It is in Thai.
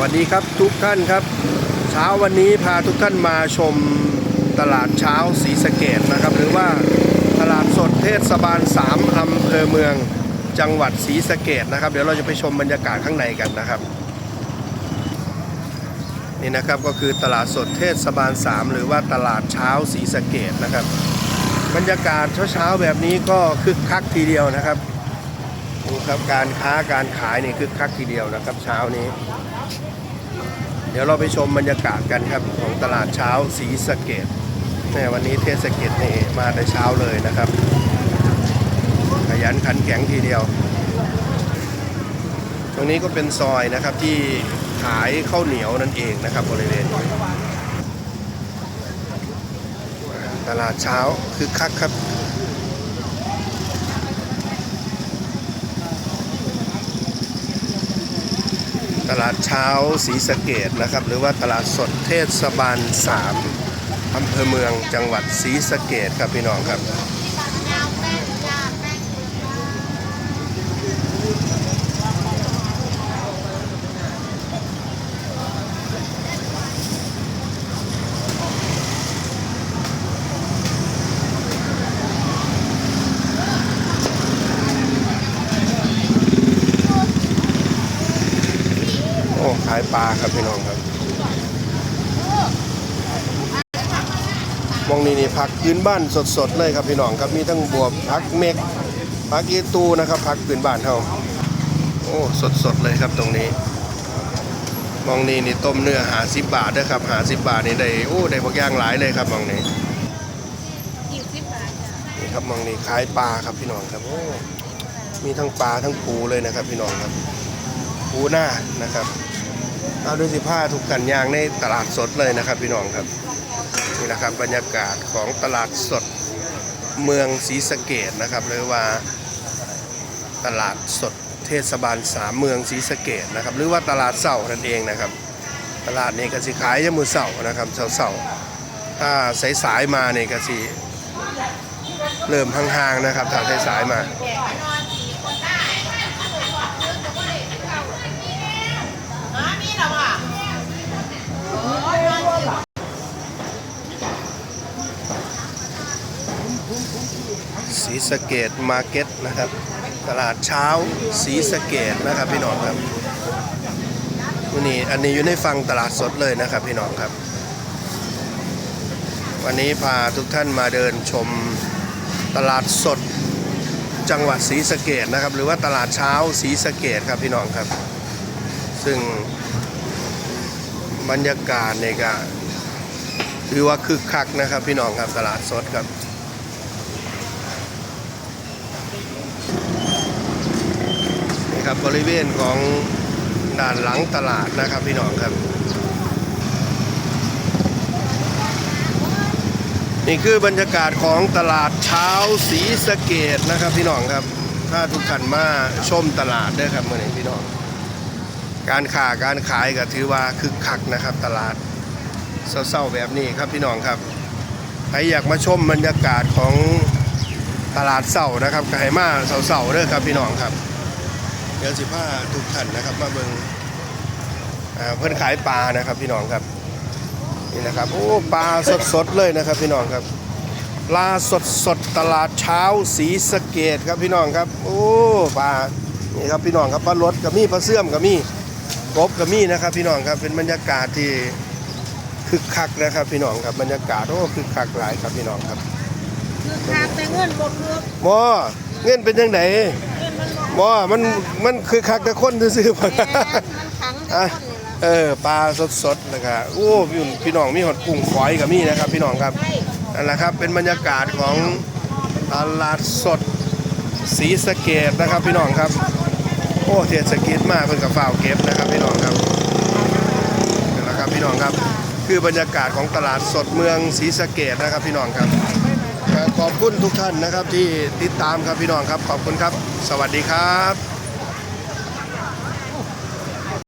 วัสดีครับทุกท่านครับ เช้าวันนี้พาทุกท่านมาชมตลาดเช้าศรีสะเกดนะครับ หรือว่าตลาดสดเทศบาล 3 อำเภอเมืองจังหวัดศรีสะเกดนะครับ เดี๋ยวเราจะไปชมบรรยากาศข้างในกันนะครับ นี่นะครับก็คือตลาดสดเทศบาล 3 หรือว่าตลาดเช้าศรีสะเกดนะครับ บรรยากาศเช้าๆแบบนี้ก็คึกคักทีเดียวนะครับดูครับการค้าการขายนี่คึกคักทีเดียวนะครับ เช้านี้ เดี๋ยวเราไปชมบรรยากาศกันครับของตลาดเช้าศรีสะเกดแม่วันนี้เทศกิจนี่มาแต่เช้าเลยนะครับ ขยันขันแข็งทีเดียว ตรงนี้ก็เป็นซอยนะครับที่ขายข้าวเหนียวนั่นเองนะครับบริเวณตลาดเช้าคือคักครับ ลาดเช้าศรีสะเกดนะครับ หรือว่าตลาดสดเทศบาล 3อำเภอเมืองจังหวัดศรีสะเกดครับพี่น้องครับายปลาครับพี่น้องครับมองนี่นี่ผักพื้นบ้านสดๆเลยครับพี่น้องครับมีทั้งบวบผักเม็กผักอีตูนะครับผักพื้นบ้านเท่าโอ้สดๆเลยครับตรงนี้มองนี่นี่ต้มเนื้อหาสิบบาทเด้อครับหาสิบบาทนี่ได้โอ้ได้พวกย่างหลายเลยครับมองนี่นี่ครับมองนี่ขายปลาครับพี่น้องครับโอ้มีทั้งปลาทั้งปูเลยนะครับพี่น้องครับปูหน้านะครับ เอาดูสิผ้าทุกกันยางในตลาดสดเลยนะครับ พี่น้องครับนี่นะครับบรรยากาศของตลาดสดเมืองศรีสะเกดนะครับหรือว่าตลาดสดเทศบาลสามเมืองศรีสะเกดนะครับหรือว่าตลาดเสานั่นเองนะครับ ตลาดนี้ก็สิขายยามือเสานะครับเสาเสาถ้าสายๆมาเนี่ยก็สิเริ่มห่างๆนะครับถ้าสายๆมา มีเหรอวะ ศรีสะเกดมาร์เก็ตนะครับ ตลาดเช้าศรีสะเกดนะครับพี่น้องครับวันนี้อันนี้อยู่ในฟังตลาดสดเลยนะครับพี่น้องครับ วันนี้พาทุกท่านมาเดินชมตลาดสดจังหวัดศรีสะเกดนะครับ หรือว่าตลาดเช้าศรีสะเกดครับพี่น้องครับ ซึ่งบรรยากาศเนี่ยก็ถือว่าคึกคักนะครับพี่น้องครับตลาดสดครับ ครับบริเวณของด้านหลังตลาดนะครับพี่น้องครับ นี่คือบรรยากาศของตลาดเช้าศรีสะเกดนะครับพี่น้องครับถ้าทุกท่านมาชมตลาดด้อครับเมื่อนี้พี่น้อง การค้าการขายก็ถือว่าคึกคักนะครับ ตลาดเศร้าๆแบบนี้ครับพี่น้องครับใครอยากมาชมบรรยากาศของตลาดเศร้านะครับก็ให้มาเศร้าๆเด้อครับพี่น้องครับ ดี๋ยวสิพาทุกท่านนะครับ มาเบิ่งอ่าเพื่อนขายปลานะครับพี่น้องครับนี่นะครับโอ้ปลาสดๆเลยนะครับพี่น้องครับปลาสดๆตลาดเช้าสีสะเกดครับพี่น้องครับ โอ้ปลานี่ครับพี่น้องครับปลารสกับมีปลาเสื่อมกับมีกบกับมีนะครับ พี่น้องครับเป็นบรรยากาศที่คึกคักนะครับ พี่น้องครับบรรยากาศโอ้คึกคักหลายครับพี่น้องครับคือขาดแต่เงินบดเลือกบ่เงินเป็นยังไงเงินมัน บบ่มันมันคือคักแต่คนซื่อๆแพงมันขังแต่อะคนนี่ละเออปลาสดๆนะครับโอ้พี่พี่น้องมีหอดกุ้งฝอยกับมีนะครับ พี่น้องครับใช่นั่นแหละครับเป็นบรรยากาศของตลาดสดศรีสะเกดนะครับ พี่น้องครับ โอ้เทศกิจมากเพิ่นกับฝ้าวเก็บนะครับ พี่น้องครับนั่นแหละครับพี่น้องครับ คือบรรยากาศของตลาดสดเมืองศรีสะเกดนะครับ พี่น้องครับ ขอบคุณทุกท่านนะครับที่ติดตามครับพี่น้องครับ ขอบคุณครับ สวัสดีครับ